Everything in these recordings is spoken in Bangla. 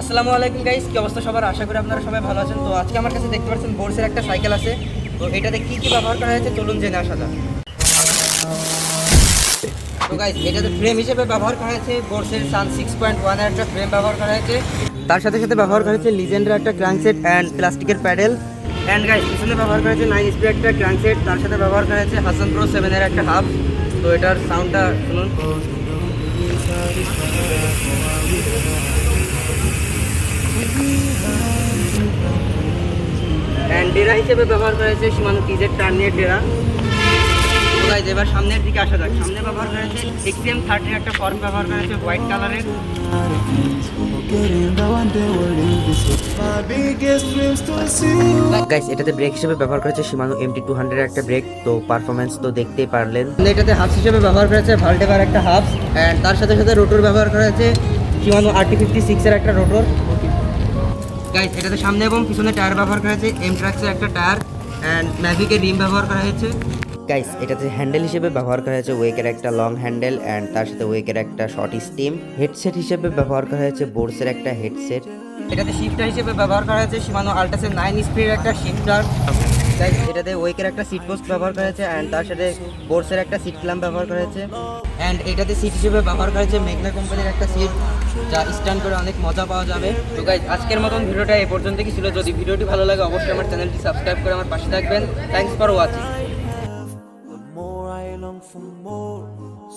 আসসালামু আলাইকুম গাইস কি অবস্থা সবার? আশা করি আপনারা সবাই ভালো আছেন। তো আজকে আমার কাছে দেখতে পাচ্ছেন বোর্সের একটা সাইকেল আছে। তো এটাতে কি কি ব্যবহার করা হয়েছে চলুন জেনে আসা যাক। তো গাইস এটাতে ফ্রেম হিসেবে ব্যবহার করা হয়েছে বোর্সের সান সিক্স পয়েন্ট ওয়ানের একটা ফ্রেম ব্যবহার করা হয়েছে। তার সাথে সাথে ব্যবহার করা হয়েছে লিজেন্ডের একটা ক্রাঙ্কসেট অ্যান্ড প্লাস্টিকের প্যাডেল অ্যান্ড গাইস পিছনে ব্যবহার করা হয়েছে নাইন স্পিড একটা ক্রাঙ্কসেট তার সাথে ব্যবহার করা হয়েছে হাসান প্রো সেভেনের একটা হাব তো এটার সাউন্ডটা শুনুন। ডেরা হিসেবে ব্যবহার করা হয়েছে সীমানো কিজের টার্নিয়ের ডেরা। তো এবার সামনের দিকে আসা যাক। সামনে ব্যবহার করা হয়েছে এক্সিএম থার্টির একটা ফর্ম ব্যবহার করা হয়েছে হোয়াইট কালারের গাইস এটাতে ব্রেক হিসেবে ব্যবহার করেছে সীমানো এমটি টু হান্ড্রেড একটা ব্রেক তো পারফরমেন্স তো দেখতেই পারলেন। এটাতে হাফ হিসেবে ব্যবহার করেছে ভাল্টেবার একটা হাফ অ্যান্ড তার সাথে সাথে রোটর ব্যবহার করা হয়েছে সীমানো আরটি ফিফটি সিক্সের একটা রোটর গাইস এটাতে সামনে এবং পিছনে টায়ার ব্যবহার করা হয়েছে এম ট্রাক্সের একটা টায়ার অ্যান্ড ম্যাভিকের রিম ব্যবহার করা হয়েছে। গাইস এটাতে হ্যান্ডেল হিসেবে ব্যবহার করা হয়েছে ওয়েকের একটা লং হ্যান্ডেল অ্যান্ড তার সাথে ওয়েকের একটা শর্ট স্টিম হেডসেট হিসেবে ব্যবহার করা হয়েছে বোর্ডসের একটা হেডসেট এটাতে শিফটার হিসেবে ব্যবহার করা হয়েছে সীমানো আল্টাসের নাইন স্পিডের একটা শিফটার গাইস এটাতে ওয়েকের একটা সিট পোস্ট ব্যবহার করা হয়েছে অ্যান্ড তার সাথে বোর্সের একটা সিট ক্ল্যাম্প ব্যবহার করা হয়েছে। অ্যান্ড এটাতে সিট হিসেবে ব্যবহার করা হয়েছে মেঘনা কোম্পানির একটা সিট যা স্ট্যান্ড করে অনেক মজা পাওয়া যাবে। তো গাইজ আজকের মতন ভিডিওটা এ পর্যন্ত কি ছিল। যদি ভিডিওটি ভালো লাগে অবশ্যই আমার চ্যানেলটি সাবস্ক্রাইব করে আমার পাশে থাকবেন। Thanks for watching for more,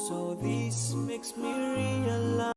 so this makes me realize.